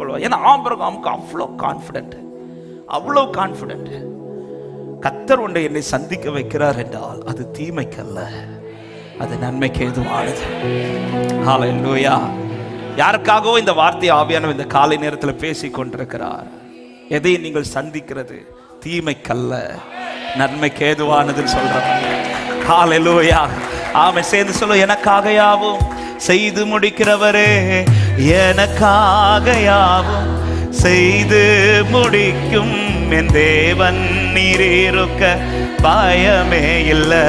கொள்வார். ஏன்னா ஆபிரகாமுக்கு அவ்வளோ கான்ஃபிடென்ட் அவ்வளோ கான்ஃபிடென்ட் கத்தர் ஒன்றை என்னை சந்திக்க வைக்கிறார் என்றால் அது தீமைக்கல்ல. அது நன்மைக்கு எதுவானது ஹalleluya யாருக்காகவோ இந்த வார்த்தை ஆவியானவர் இந்த காலை நேரத்தில் பேசி கொண்டிருக்கிறார். எதை நீங்கள் சந்திக்கிறது தீமைக்கல்ல. நன்மைக்கு ஏதுவானதுன்னு சொல்றாங்க காலையிலோயா ஆமை சேர்ந்து சொல்லு எனக்காக யாவும் செய்து முடிக்கிறவரே எனக்காக யாவும் செய்து முடிக்கும் என் தேவன் நீரிருக்க பயமே இல்லை.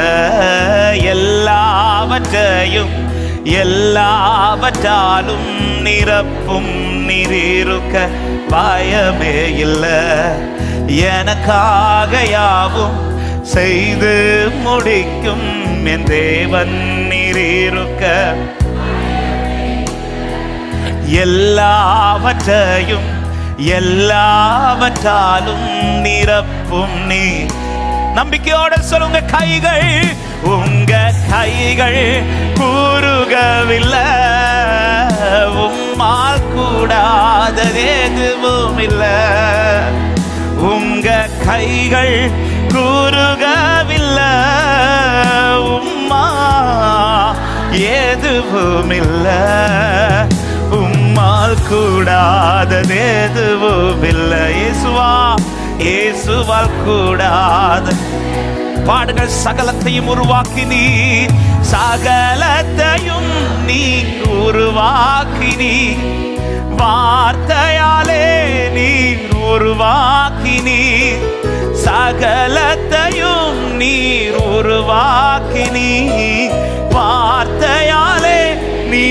எல்லாவற்றையும் எல்லாவற்றாலும் நிரப்பும் நீரிருக்க பயமே இல்லை. எனக்காக யாவும் செய்து முடிக்கும் என் தேவன் நீரிருக்க எல்லாவற்றையும் எல்லாவற்றாலும் நிரப்பும் நீ நம்பிக்கையோட சொல்லுங்க கைகள் உங்க கைகள் கூறுகவில்லை. உம்மால் கூடாதது எதுவும் இல்லை. உங்க கைகள் கூறுகவில்லை. உம்மா எதுவும் இல்லை. நம்மால் கூடாதது எதுவும் இல்லை. இயேசுவா இயேசுவால் கூடாத. பாடுகள் சகலத்தையும் உருவாக்கி நீ சகலத்தையும் நீ உருவாக்கி நீ. வார்த்தையாலே நீ உருவாக்கி நீ சகலத்தையும் நீர் உருவாக்கி நீ. வார்த்தையாலே நீ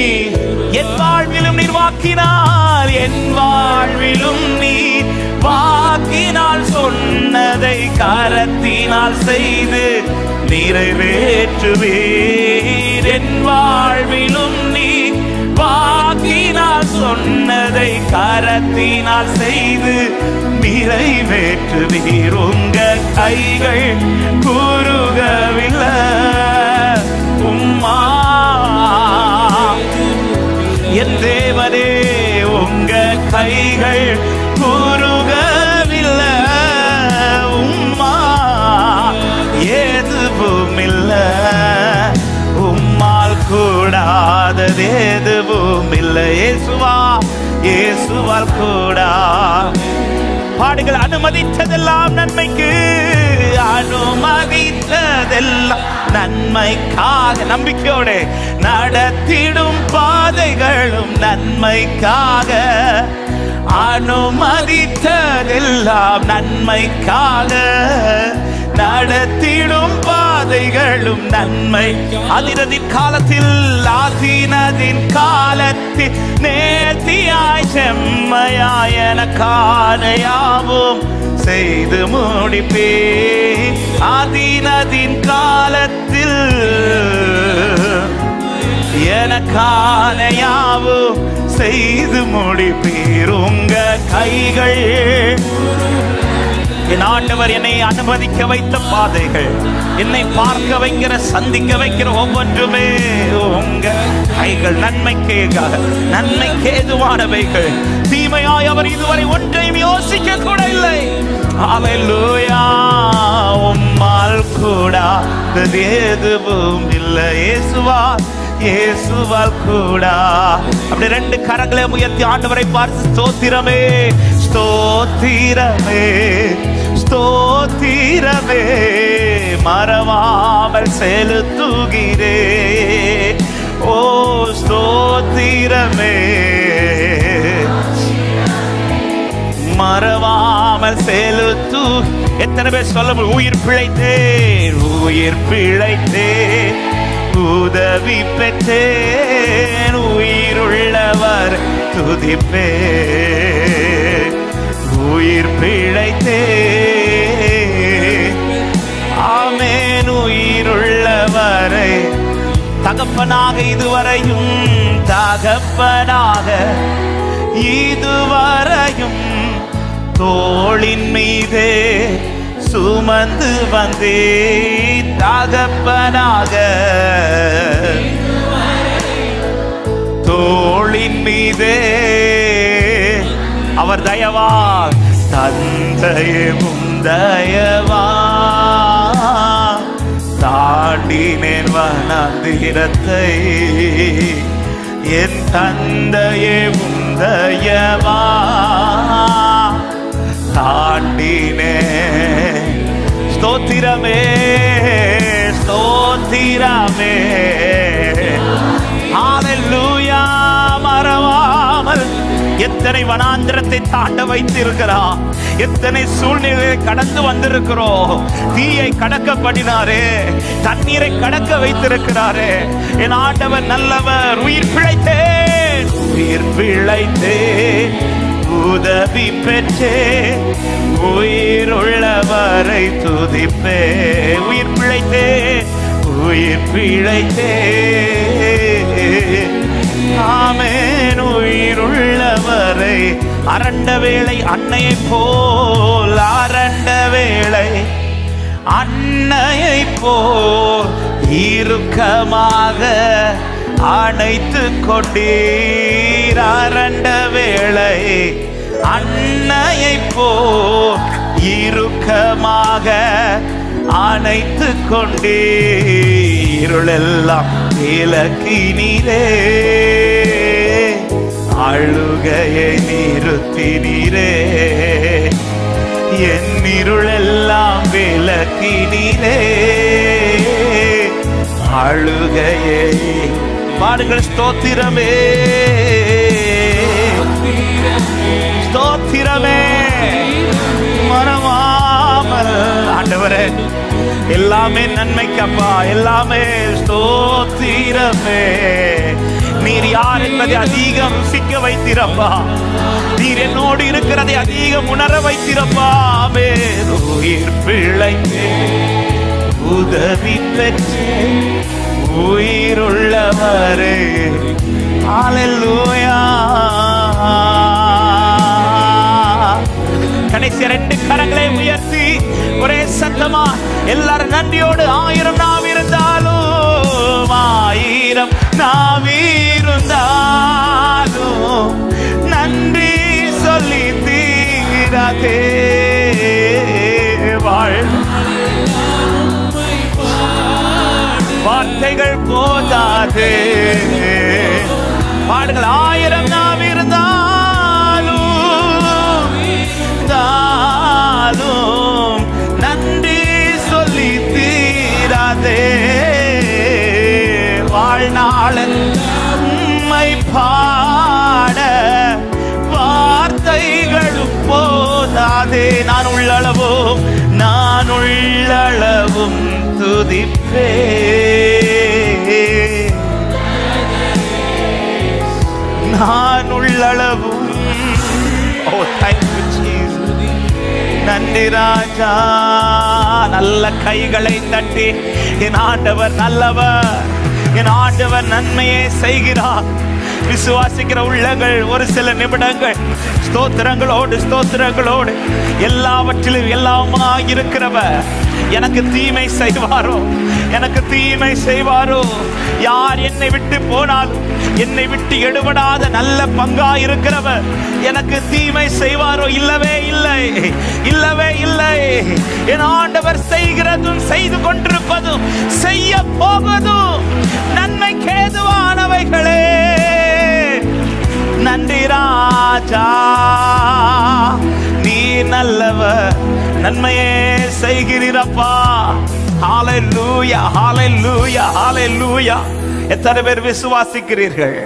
என் வாழ்விலும் நீர் வாக்கினால் என் வாழ்விலும் நீர் வாக்கினால் சொன்னதை கரத்தினால் செய்து நிறைவேற்றுவீர். என் வாழ்விலும் நீர் வாக்கினால் சொன்னதை கரத்தினால் செய்து நிறைவேற்றுவீர். உங்க கைகள் கூறுகவில்லை. என் தேவனே உங்க கைகள் கூறுகவில்லை. உம்மா எதுவும் இல்லை உம்மால் கூடாதது எதுவும் இல்லை இயேசுவா இயேசுவால் கூடா. பாடுகள் அனுமதித்ததெல்லாம் நன்மைக்கு அனுமதித்ததெல்லாம் நன்மைக்காக நம்பிக்கையோடு நடத்திடும் பாதைகளும் நன்மைக்காக. அனுமதித்ததெல்லாம் நன்மைக்காக. நடத்திடும் பாதைகளும் நன்மை. அதினதின் காலத்தில் ஆதீனதின் காலத்தில் நேர்த்தியாய் செம்மையாய் என காணையாவும் செய்து முடிப்பே ஆதீனதின் காலத்தில் எனக்கான யாவும் செய்து முடிப்பீர் உங்க கைகள். என் ஆண்டவர் என்னை அனுமதிக்க வைத்த பாதைகள். என்னை பார்க்க வைக்கிற சந்திக்க வைக்கிற ஒவ்வொன்றுமே உங்க கைகள். நன்மைக்கேகாக நன்மைக்கு ஏதுவானவைகள் தீமையாய் அவர் இதுவரை ஒன்றையும் யோசிக்க கூட இல்லை. அலையிலூயா உம்மால் கூட எதுவும் இல்லை. இயேசுவா இயேசுவால் கூடா. அப்படி ரெண்டு கரங்களை உயர்த்தி ஆண்டவரை பார்த்து ஸ்தோத்திரமே ஸ்தோத்திரமே ஸ்தோத்திரமே. மறவாமல் செலுத்துகிறே. ஓ ஸ்தோத்திரமே. மறவாமல் செலுத்து. எத்தனை பேர் சொல்ல உயிர் பிழைத்தேன் உயிர் பிழைத்தேன். உதவி பெற்றேன் உயிருள்ளவர் துதிப்பே உயிர் பிழைத்தே ஆமேன் உயிருள்ளவரை. தகப்பனாக இதுவரையும் தகப்பனாக இதுவரையும் தோளின் மீதே சுமந்து வந்தே தகப்பனாக. தோளின் மீதே அவர் தயவா தந்தையும் தயவா. தாண்டினேன் வனந்திரத்தை என் தந்தையே உந்தயவா தாண்டினே. ஸ்தோத்திரமே ஸ்தோத்திரமே. ஹalleluya மறவாமல். எத்தனை வனாந்திரத்தை தாண்ட வைத்திருக்கிறா எத்தனை சூழ்நிலையை கடந்து வந்திருக்கிறோம். தீயை கடக்க பண்ணினாரே தண்ணீரை கடக்க வைத்திருக்கிறாரே. என் ஆண்டவர் நல்லவர் உயிர் பிழைத்தேன் உயிர் பிழைத்தேன். உதவி பெற்றே உயிர் உள்ளவரை துதிப்பே. உயிர் பிழைத்தே உயிர் பிழைத்தே. ஆமேன் உயிர் உள்ளவரை அரண்ட வேளை அன்னையை போல் அரண்ட வேளை அன்னையை போல் இறுக்கமாக அணைத்து கொண்டீர். அரண்ட வேளை அன்னையை போ இறுக்கமாக அணைத்து கொண்டே கொண்டீருளெல்லாம் விலக்கினீரே அழுகையை நிறுத்தினீரே என் இருளெல்லாம் விலக்கினீரே அழுகையை பாடுங்கள் ஸ்தோத்திரமே. ஆண்டவரே எல்லாமே நன்மைக்கப்பா. எல்லாமே ஸ்தோத்திரமே. நீர் யார் என்பதை அதிகம் சிக்க வைத்திரப்பா. நீர் என்னோடு இருக்கிறதை அதிகம் உணர வைத்திரப்பா. ஆமென். உயிர் உதவி பெற்று. உயிருள்ளவரே. ஹalleluya. கடைசி ரெண்டு கரங்களை உயர்த்த ஒரே சத்தமா எல்லாரும் நன்றியோடு ஆயிரம் நாம் இருந்தாலும் ஆயிரம் நாம் இருந்தாலும் நன்றி சொல்லி தீராதே வாழ். வார்த்தைகள் போதாது. பாடுகள் ஆயிரம் நாம் நான் உள்ளளவும் துதிப்பே. நான் உள்ளளவும் ஓ தேங்க்யூ நன்றி ராஜா. நல்ல கைகளை தட்டி என் ஆண்டவர் நல்லவர். என் ஆண்டவர் நன்மையை செய்கிறார். விசுவாசிக்கிற உள்ளங்கள் ஒரு சில நிமிடங்கள். ஸ்தோத்திரங்களோடு ஸ்தோத்திரங்களோடு. எல்லாவற்றிலும் எல்லாமா இருக்கிறவ எனக்கு தீமை செய்வாரோ? எனக்கு தீமை செய்வாரோ? யார் என்னை விட்டு போனாலும் என்னை விட்டு எடுபடாத நல்ல பங்கா இருக்கிறவர் எனக்கு தீமை செய்வாரோ? இல்லவே இல்லை. இல்லவே இல்லை. என் ஆண்டவர் செய்கிறதும் செய்து கொண்டிருப்பதும் செய்ய போவதும் நன்மை ராஜா நீ நல்லவ நன்மையே செய்கிறீரப்பா. ஹாலை லூயா ஹாலை லூயா ஹாலை லூயா எத்தனை பேர் விசுவாசிக்கிறீர்கள்?